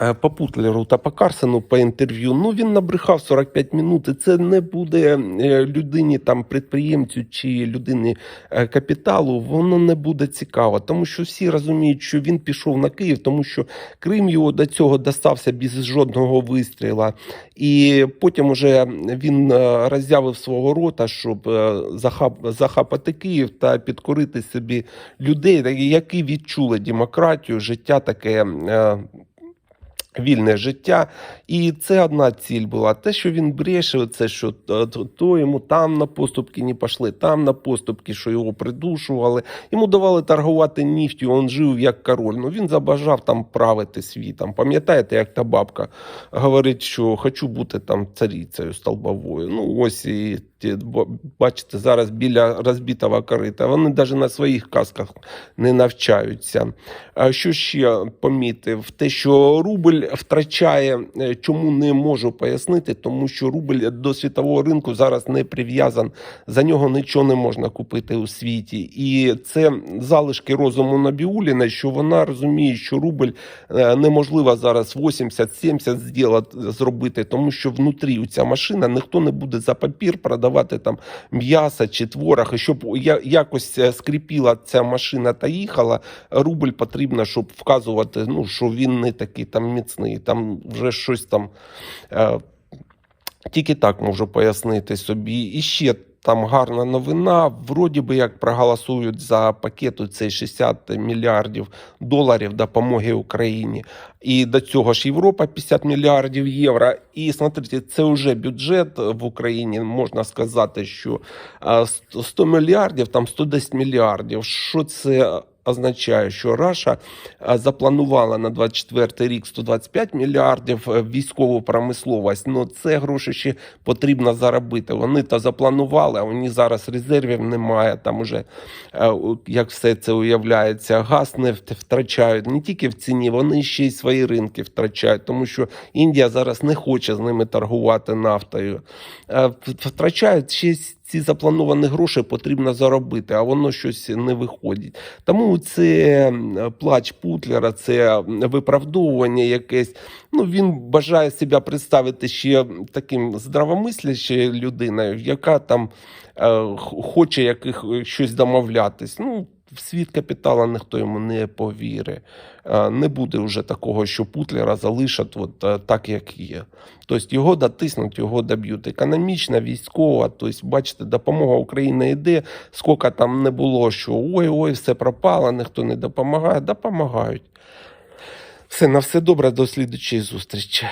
е, по Путлеру та по Карсену по інтерв'ю. Ну він набрехав 45 минут. І це не буде е, людині, там підприємцю чи людині е, капіталу. Воно не буде цікаво, тому що всі розуміють, що він пішов на Київ, тому що Крим його до цього достався без жодного вистріла. І потім уже він роззявив свого рота, щоб захап, захапати Київ та підкорити собі людей, які відчули демократію, життя таке. Е, Вільне життя, і це одна ціль була. Те, що він брешив, це що то, то- йому там на поступки не пішли, там на поступки, що його придушували. Йому давали торгувати нефтю, він жив як король. Ну він забажав там правити світом. Пам'ятаєте, як та бабка говорить, що хочу бути там царицею столбовою. Ну ось і бачите, зараз біля розбитого корита. Вони навіть на своїх казках не навчаються. А що ще помітив? Те, що рубль втрачає, е, чому не можу пояснити, тому що рубль до світового ринку зараз не прив'язан. За нього нічого не можна купити у світі. І це залишки розуму Набіуліна, що вона розуміє, що рубль е, неможливо зараз 80-70 зділати, зробити, тому що внутрі ця машина ніхто не буде за папір продавати там м'ясо чи творог. І щоб якось е, скріпіла ця машина та їхала, рубль потрібно, щоб вказувати, ну, що він не такий там міцний, там вже щось там. Е, тільки так можу пояснити собі. І ще там гарна новина. Вроді би як проголосують за пакету цей 60 мільярдів доларів допомоги Україні. І до цього ж Європа 50 мільярдів євро. І смотрите, це вже бюджет в Україні. Можна сказати, що 100 мільярдів, там 110 мільярдів. Що це? Означає, що Раша запланувала на 24 рік 125 мільярдів е, військову промисловість. Ну це гроші ще потрібно заробити. Вони то запланували, а вони зараз резервів немає. Там уже е, як все це уявляється, газ не втрачають не тільки в ціні, вони ще й свої ринки втрачають, тому що Індія зараз не хоче з ними торгувати нафтою. Е, Втрачають ще сь- ці заплановані гроші потрібно заробити, а воно щось не виходить. Тому це плач Путлера, це виправдовування якесь. Ну він бажає себе представити ще таким здравомислящою людиною, яка там е, хоче яких щось домовлятись. Ну, в світ капітала ніхто йому не повірить. Е, Не буде вже такого, що Путлера залишать от е, так, як є. Тобто його дотиснуть, його доб'ють. Економічна, військова, тобто, бачите, допомога Україні йде. Скільки там не було, що ой-ой, все пропало, ніхто не допомагає, допомагають. Все, на все добре, до слідчої зустрічі.